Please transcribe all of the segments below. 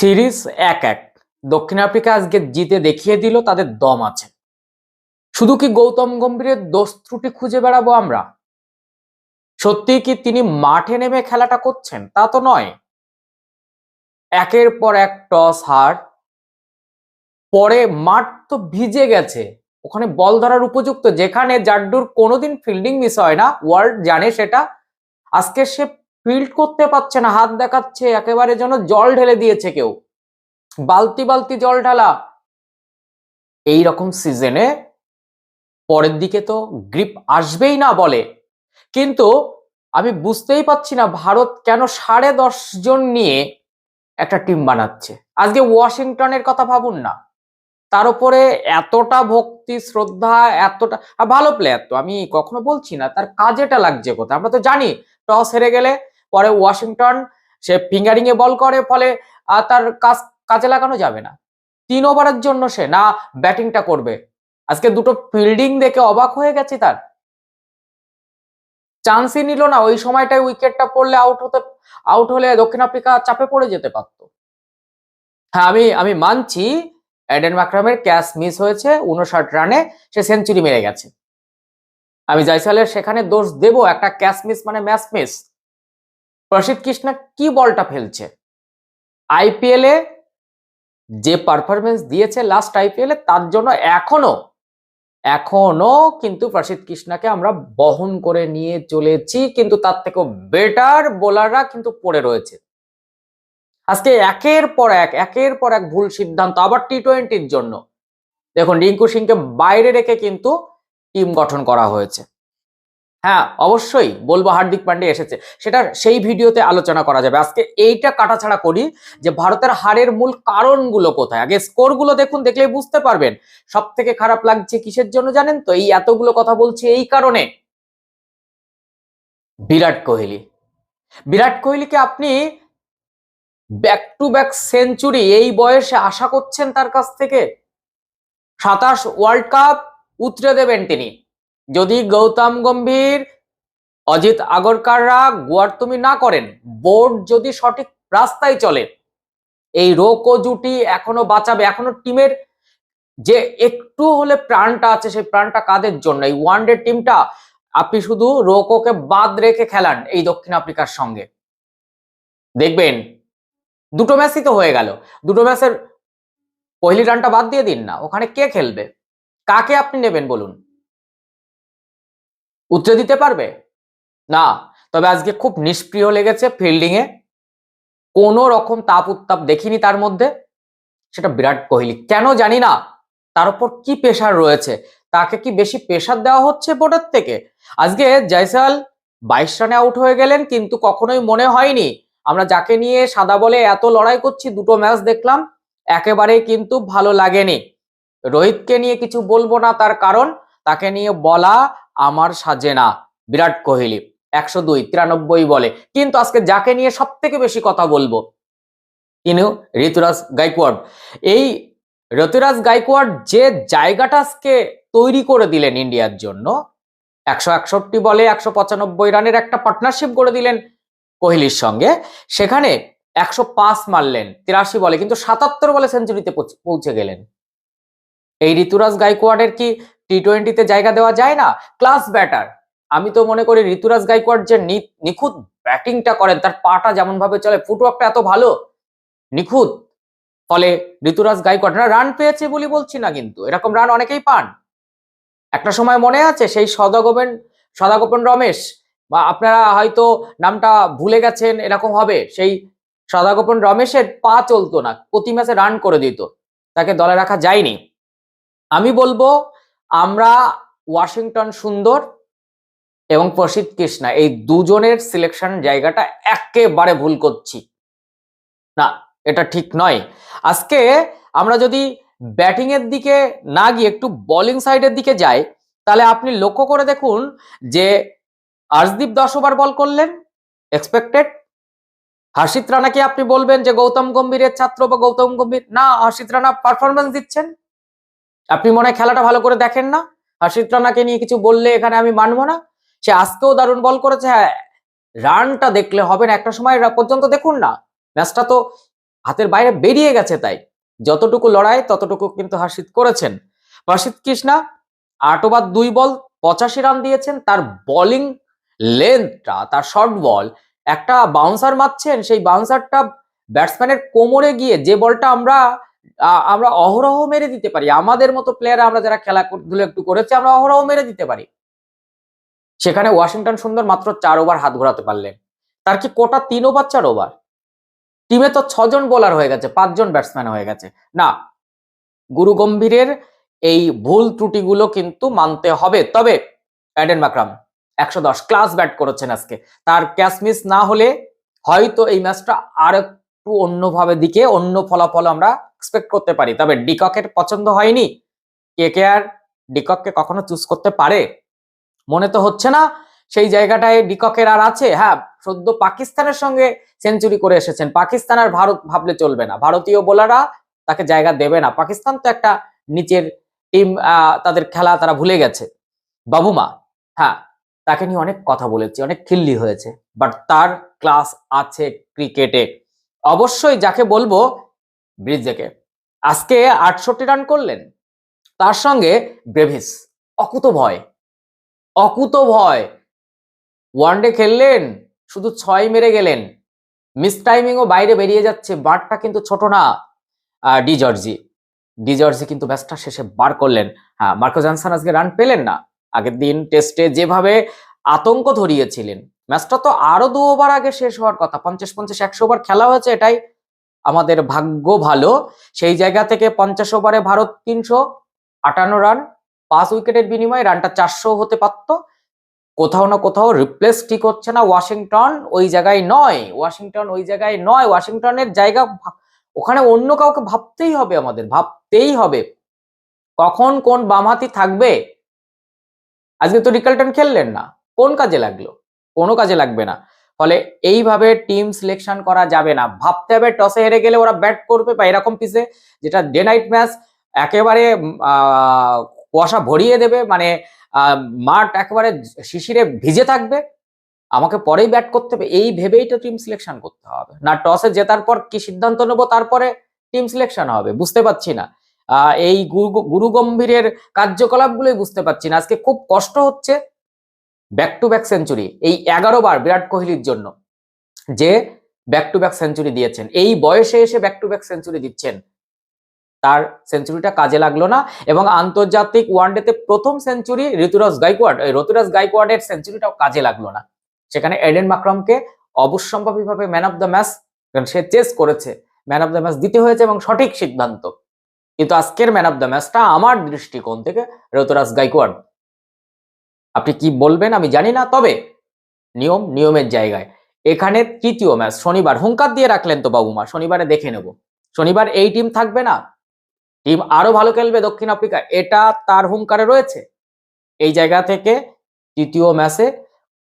Series এক এক। দক্ষিণ আফ্রিকা আজকে জিতে দেখিয়ে দিল তাদের দম আছে। শুধু কি গৌতম গম্ভীরের দোষ ত্রুটি খুঁজে বেড়াবো আমরা? সত্যি কি তিনি মাঠে নেমে খেলাটা করছেন? তা তো নয়। একের পর এক টস হার। পরে মাঠ তো ভিজে গেছে। ওখানে বল ধরার উপযুক্ত। যেখানে জাড্ডুর কোনোদিন ফিল্ডিং মিস হয় না। ওয়ার্ল্ড জানে সেটা। আজকে সে ফিল্ড করতে পারছে না, হাত দেখাচ্ছে, একেবারে যেন জল ঢেলে দিয়েছে কেউ। বালতি বালতি জল ঢালা। এই রকম সিজনে পরের দিকে তো গ্রিপ আসবেই না বলে। কিন্তু আমি বুঝতেই পারছি না ভারত কেন সাড়ে দশ জন নিয়ে একটা টিম বানাচ্ছে। আজকে ওয়াশিংটনের কথা ভাবুন না। তার উপরে এতটা ভক্তি, শ্রদ্ধা, এতটা ভালো প্লেয়ার তো, আমি কখনো বলছি না, তার কাজেটা লাগছে কোথায়? আমরা তো জানি টস হেরে গেলে পরে ওয়াশিংটন, সে ফিঙ্গারিং এ বল করে, ফলে তার কাজ, কাজে লাগানো যাবে না। তিন ওভারের জন্য সে, না, ব্যাটিংটা করবে। আজকে দুটো ফিল্ডিং দেখে অবাক হয়ে গেছে তার। চান্সই নিল না, ওই সময়টায় উইকেটটা পড়লে আউট হতে, আউট হলে দক্ষিণ আফ্রিকা চাপে পড়ে যেতে পারতো। হ্যাঁ আমি আমি মানছি, অ্যাডেন মাকরামের ক্যাচ মিস হয়েছে, উনষাট রানে সে সেঞ্চুরি মেরে গেছে। আমি জয়সালের সেখানে দোষ দেব, একটা ক্যাচ মিস মানে ম্যাচ মিস। প্রসিদ্ধ কৃষ্ণা কি বলটা ফেলছে? আইপিএল যে পারফরমেন্স দিয়েছে লাস্ট আইপিএল তার জন্য এখনও এখনও কিন্তু প্রসিদ্ধ কৃষ্ণাকে আমরা বহন করে নিয়ে চলেছি, কিন্তু তার থেকেও বেটার বোলাররা কিন্তু পড়ে রয়েছে। আজকে একের পর এক, একের পর এক ভুল সিদ্ধান্ত, আবার টি টোয়েন্টির জন্য। দেখুন, রিঙ্কু সিংকে বাইরে রেখে কিন্তু টিম গঠন করা হয়েছে। হ্যাঁ অবশ্যই বলব হার্দিক পান্ডে এসেছে। সেটা সেই ভিডিওতে আলোচনা করা যাবে। আজকে এইটা কাটাছাড়া করি যে ভারতের হারের মূল কারণগুলো কোথায়? আগে স্কোরগুলো দেখুন, দেখলেই বুঝতে পারবেন। সব থেকে খারাপ লাগছে কিসের জন্য জানেন তো? এই এতগুলো কথা বলছি এই কারণে। বিরাট কোহলি। বিরাট কোহলিকে আপনি ব্যাক টু ব্যাক সেঞ্চুরি এই বয়সে আশা করছেন তার কাছ থেকে? সাতাশ ওয়ার্ল্ড কাপ উতরে দেবেন তিনি। যদি গৌতম গম্ভীর, অজিত আগরকাররা গোয়ার তুমি না করেন, বোর্ড যদি সঠিক রাস্তায় চলে, এই রোকো জুটি এখনও বাঁচাবে, এখনও টিমের যে একটু হলে প্রাণটা আছে, সেই প্রাণটা কাদের জন্য? এই ওয়ান ডে টিমটা আপনি শুধু রোকোকে বাদ রেখে খেলান এই দক্ষিণ আফ্রিকার সঙ্গে। দেখবেন, দুটো ম্যাচই তো হয়ে গেল। দুটো ম্যাচের পহিলি রানটা বাদ দিয়ে দিন না। ওখানে কে খেলবে? কাকে আপনি নেবেন বলুন? উত্তরে দিতে পারবে? না। তবে আজকে খুব নিষ্প্রিয় লেগেছে ফিল্ডিং এ। কোনো রকম তাপ উত্তাপ দেখিনি তার মধ্যে। সেটা বিরাট কোহলি। কেন জানি না। তার উপর কি প্রেশার রয়েছে? তাকে কি বেশি প্রেশার দেওয়া হচ্ছে বোর্ডের থেকে? আজকে জয়সাল বাইশ রানে আউট হয়ে গেলেন, কিন্তু কখনোই মনে হয়নি। আমরা যাকে নিয়ে সাদা বলে এত লড়াই করছি, দুটো ম্যাচ দেখলাম, একেবারেই কিন্তু ভালো লাগেনি। রোহিতকে নিয়ে কিছু বলব না তার কারণ, তাকে নিয়ে বলা আমার সাজে না। বিরাট কোহলি, একশো দুই, তিরানব্বই বলে। কিন্তু আজকে যাকে নিয়ে সব থেকে বেশি কথা বলব, তিনি ঋতুরাজ গাইকোয়াড। এই ঋতুরাজ গাইকোয়াড যে জায়গাটা আজকে তৈরি করে দিলেন ইন্ডিয়ার জন্য, একশো একষট্টি বলে একশো পঁচানব্বই রানের একটা পার্টনারশিপ করে দিলেন কোহলির সঙ্গে, সেখানে একশো পাঁচ মারলেন, তিরাশি বলে, কিন্তু সাতাত্তর বলে সেঞ্চুরিতে পৌঁছে গেলেন। এই ঋতুরাজ গাইকোয়াডের কি টি টোয়েন্টিতে জায়গা দেওয়া যায় না ক্লাস ব্যাটার আমি তো মনে করি ঋতুরাজ গাইকোয়াড যে নিখুঁত ব্যাটিংটা করেন, তার পাটা যেমন ভাবে চলে ফুটওয়ার্কটা এত ভালো, নিখুঁত। ফলে ঋতুরাজ গাইকোয়াড না রান পেয়েছে বলি বলছি না কিন্তু, এরকম রান অনেকেই পান। একটা সময় মনে আছে সেই সদাগোপেন, সদাগোপন রমেশ? বা আপনারা হয়তো নামটা ভুলে গেছেন, এরকম হবে। সেই সদাগোপন রমেশের পা চলতো না, প্রতি ম্যাচে রান করে দিত। তাকে দলে রাখা যায়নি। আমি বলব আমরা ওয়াশিংটন সুন্দর এবং প্রসিদ্ধ কৃষ্ণা, এই দুজনের সিলেকশন জায়গাটা একেবারে ভুল করছি। না, এটা ঠিক নয়। আজকে আমরা যদি ব্যাটিং এর দিকে না গিয়ে একটু বোলিং সাইডের দিকে যাই, তাহলে আপনি লক্ষ্য করে দেখুন যে আর্শদীপ দশ ওভার বল করলেন এক্সপেক্টেড হর্ষিত রানাকে আপনি বলবেন যে গৌতম গম্ভীরের ছাত্র বা গৌতম গম্ভীর। না, হর্ষিত রানা পারফরমেন্স দিচ্ছেন। আপনি মনে হয় খেলাটা ভালো করে দেখেন না? হর্ষিত রানাকে নিয়ে কিছু বললে এখানে আমি মানবো না? সে আজকেও দারুণ বল করেছে হ্যাঁ। রানটা দেখলে হবে না, একটা সময় পর্যন্ত দেখুন না। ম্যাচটা তো হাতের বাইরে বেরিয়ে গেছে তাই। যতটুকু লড়াই, ততটুকু কিন্তু হাসিদ করেছেন। প্রসিদ্ধ কৃষ্ণা, আট ওভার দুই বল, পঁচাশি রান দিয়েছেন। তার বোলিং লেন্থটা তার শর্ট বল একটা বাউন্সার মারছেন। সেই বাউন্সারটা ব্যাটসম্যানের কোমরে গিয়ে যে বলটা আমরা আমরা অহরহ মেরে দিতে পারি। আমাদের মতো প্লেয়ার আমরা যারা খেলা কর- ধুলো একটু করেছি, আমরা অহরহ মেরে দিতে পারি। সেখানে ওয়াশিংটন সুন্দর মাত্র চার ওভার হাত ঘোরাতে পারলেন। তার কি কোটা তিন ওভার, চার ওভার? টিমে তো ছজন বোলার হয়ে গেছে, পাঁচজন ব্যাটসম্যান হয়ে গেছে। না, গুরু গম্ভীরের এই ভুল ত্রুটিগুলো কিন্তু মানতে হবে। তবে, অ্যাডেন মাকরাম, একশো দশ, ক্লাস ব্যাট করেছেন আজকে। তার ক্যাচ মিস না হলে হয়তো এই ম্যাচটা আর একটু অন্যভাবে দিকে, অন্য ফলাফল আমরা এক্সপেক্ট করতে পারি। তবে ডিককের পছন্দ হয়নি। কে কে আর ডিকককে কখনো চুজ করতে পারে? মনে তো হচ্ছে না, সেই জায়গাটায় ডিককের আর আছে। হ্যাঁ সদ্য পাকিস্তানের সঙ্গে সেঞ্চুরি করে এসেছেন। পাকিস্তান আর ভারত ভাবলে চলবে না। ভারতীয় বোলাররা তাকে জায়গা দেবে না। পাকিস্তান তো একটা নিচের টিম তাদের খেলা তারা ভুলে গেছে। বাবুমা হ্যাঁ তাকে নিয়ে অনেক কথা বলেছি, অনেক খিল্লি হয়েছে। বাট তার ক্লাস আছে ক্রিকেটে অবশ্যই যাকে বলব ব্রিজেকে। আজকে আটষট্টি রান করলেন, তার সঙ্গে ব্রেভিস, অকুত ভয় অকুত ভয়। ওয়ানডে খেললেন, শুধু ছয় মেরে গেলেন। মিস টাইমিংও বাইরে বেরিয়ে যাচ্ছে বারটা কিন্তু ছোট না ডি জর্জি। ডি কিন্তু ম্যাচটা শেষে বার করলেন। হ্যাঁ মার্কো জনসন আজকে রান পেলেন না। আগের দিন টেস্টে যেভাবে আতঙ্ক ধরিয়েছিলেন ম্যাচটা তো আরও দু ওভার আগে শেষ হওয়ার কথা। পঞ্চাশ পঞ্চাশ, একশো ওভার খেলা হয়েছে, এটাই আমাদের ভাগ্য ভালো। সেই জায়গা থেকে পঞ্চাশ ওভারে ভারত তিনশো আটান্ন রান, পাঁচ উইকেটের বিনিময়ে রানটা চারশো হতে পারতো। কোথাও না কোথাও রিপ্লেস ঠিক হচ্ছে না ওয়াশিংটন, ওই জায়গায় নয়। ওয়াশিংটন ওই জায়গায় নয়। ওয়াশিংটনের জায়গা ওখানে অন্য কাউকে ভাবতেই হবে আমাদের, ভাবতেই হবে। কখন কোন বামহাতি থাকবে? আজকে তো রিকাল্টন খেললেন না। কোন কাজে লাগল? কোনো কাজে লাগবে না। ফলে এইভাবে টিম সিলেকশন করা যাবে না। ভাবতে হবে টসে হেরে গেলে ওরা ব্যাট করবে বা এরকম পিসে যেটা ডে নাইট ম্যাচ একেবারে কুয়াশা ভরিয়ে দেবে। মানে মাঠ একেবারে শিশিরে ভিজে থাকবে। আমাকে পরেই ব্যাট করতে হবে। এই ভেবেই তো টিম সিলেকশন করতে হবে। না টসে জেতার পর কি সিদ্ধান্ত নেব? তারপরে টিম সিলেকশন হবে। বুঝতে পারছি না। এই গুরু গুরু গম্ভীরের কার্যকলাপগুলোই বুঝতে পারছি না। আজকে খুব কষ্ট হচ্ছে। ব্যাক টু ব্যাক সেঞ্চুরি এই এগারো বার বিরাট কোহলির জন্য যে ব্যাক টু ব্যাক সেঞ্চুরি দিয়েছেন, এই বয়সে এসে ব্যাক টু ব্যাক সেঞ্চুরি দিচ্ছেন, তার সেঞ্চুরিটা কাজে লাগল না এবং আন্তর্জাতিক ওয়ানডেতে প্রথম সেঞ্চুরি ঋতুরাজ গাইকোয়াড, এই ঋতুরাজ গাইকোয়াডের সেঞ্চুরিটাও কাজে লাগল না। সেখানে এডেন মাকরামকে অবশ্যম্ভাবীভাবে ম্যান অফ দ্য ম্যাচ সে চেস করেছে ম্যান অফ দ্য ম্যাচ দিতে হয়েছে এবং সঠিক সিদ্ধান্ত। কিন্তু আজকের ম্যান অফ দ্য ম্যাচটা আমার দৃষ্টিকোণ থেকে ঋতুরাজ গাইকোয়াড আপনি কি বলবেন আমি জানি না, তবে নিয়ম নিয়মের জায়গায়। এখানে তৃতীয় ম্যাচ, শনিবার হুঙ্কার দিয়ে রাখলেন তো বাবুমা শনিবারে দেখে নেব। শনিবার এই টিম থাকবে না। টিম আরও ভালো খেলবে দক্ষিণ আফ্রিকা, এটা তার হুঙ্কারে রয়েছে। এই জায়গা থেকে তৃতীয় ম্যাচে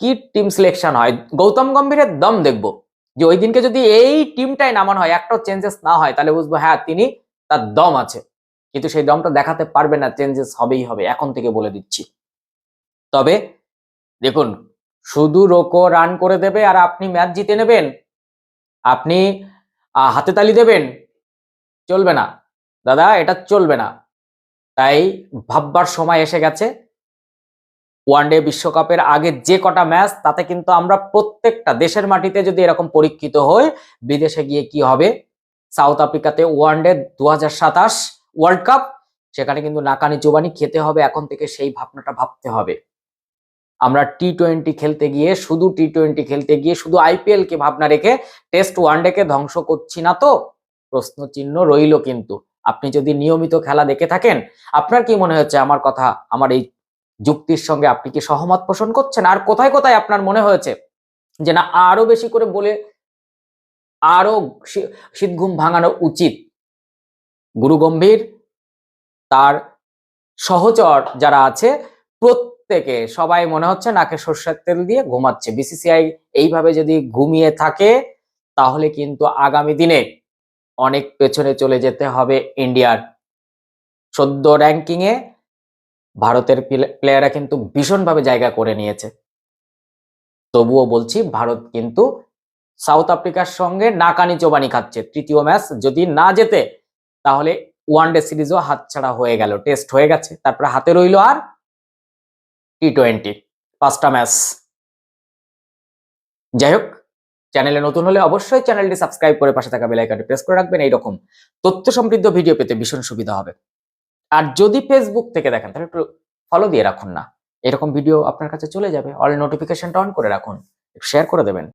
কি টিম সিলেকশন হয়? গৌতম গম্ভীরের দম দেখব। যে ওই দিনকে যদি এই টিমটাই নামানো হয়, একটাও চেঞ্জেস না হয়, তাহলে বুঝব হ্যাঁ তিনি তার দম আছে। কিন্তু সেই দমটা দেখাতে পারবে না, চেঞ্জেস হবেই হবে, এখন থেকে বলে দিচ্ছি। তবে দেখুন, শুধু রোকো রান করে দেবে আর আপনি ম্যাচ জিতে নেবেন। আপনি হাতে তালি দেবেন। চলবে না। দাদা, এটা চলবে না। তাই ভাববার সময় এসে গেছে। ওয়ানডে বিশ্বকাপের আগে যে কটা ম্যাচ তাতে কিন্তু আমরা প্রত্যেকটা দেশের মাটিতে যদি এরকম পরীক্ষিত হই, বিদেশে গিয়ে কি হবে? সাউথ আফ্রিকাতে ওয়ানডে দু হাজার সাতাশ ওয়ার্ল্ড কাপ সেখানে কিন্তু নাকানি চোবানি খেতে হবে। এখন থেকে সেই ভাবনাটা ভাবতে হবে। আমরা টি টোয়েন্টি খেলতে গিয়ে, শুধু টি টোয়েন্টি খেলতে গিয়ে, শুধু আইপিএল কে ভাবনা রেখে টেস্ট ওয়ানডে কে ধ্বংস করছি না তো? প্রশ্ন চিহ্ন রইল কিন্তু। আপনি যদি নিয়মিত খেলা দেখে থাকেন, আপনার কি মনে হচ্ছে? আমার কথা, আমার এই যুক্তির সঙ্গে আপনি কি সহমত পোষণ করছেন? আর কোথায় কোথায় আপনার মনে হয়েছে যে না, আরও বেশি করে বলে, আরও শী- শীত ঘুম ভাঙানো উচিত? গুরু গম্ভীর তার সহচর যারা আছে প্রত্যেকে সবাই মনে হচ্ছে নাকে সর্ষের তেল দিয়ে ঘুমাচ্ছে। বিসিসিআই এইভাবে যদি ঘুমিয়ে থাকে, তাহলে কিন্তু আগামী দিনে অনেক পেছনে চলে যেতে হবে ইন্ডিয়ার। সদ্য র্যাঙ্কিং এ ভারতের প্লেয়াররা কিন্তু ভীষণভাবে জায়গা করে নিয়েছে। তবুও বলছি, ভারত কিন্তু সাউথ আফ্রিকার সঙ্গে নাকানি চোবানি খাচ্ছে। তৃতীয় ম্যাচ যদি না জেতে, তাহলে ওয়ানডে সিরিজও হাতছাড়া হয়ে গেল। টেস্ট হয়ে গেছে। তারপরে হাতে রইল আর টি টোয়েন্টি পাঁচটা ম্যাচ যাই হোক চ্যানেলে নতুন হলে অবশ্যই চ্যানেলটি সাবস্ক্রাইব করে পাশে থাকা বেল প্রেস করে রাখবেন, এইরকম তথ্য সমৃদ্ধ ভিডিও পেতে ভীষণ সুবিধা হবে। আর যদি ফেসবুক থেকে দেখেন, তাহলে একটু ফলো দিয়ে রাখুন না। এরকম ভিডিও আপনার কাছে চলে যাবে অল নোটিফিকেশনটা অন করে রাখুন শেয়ার করে দেবেন।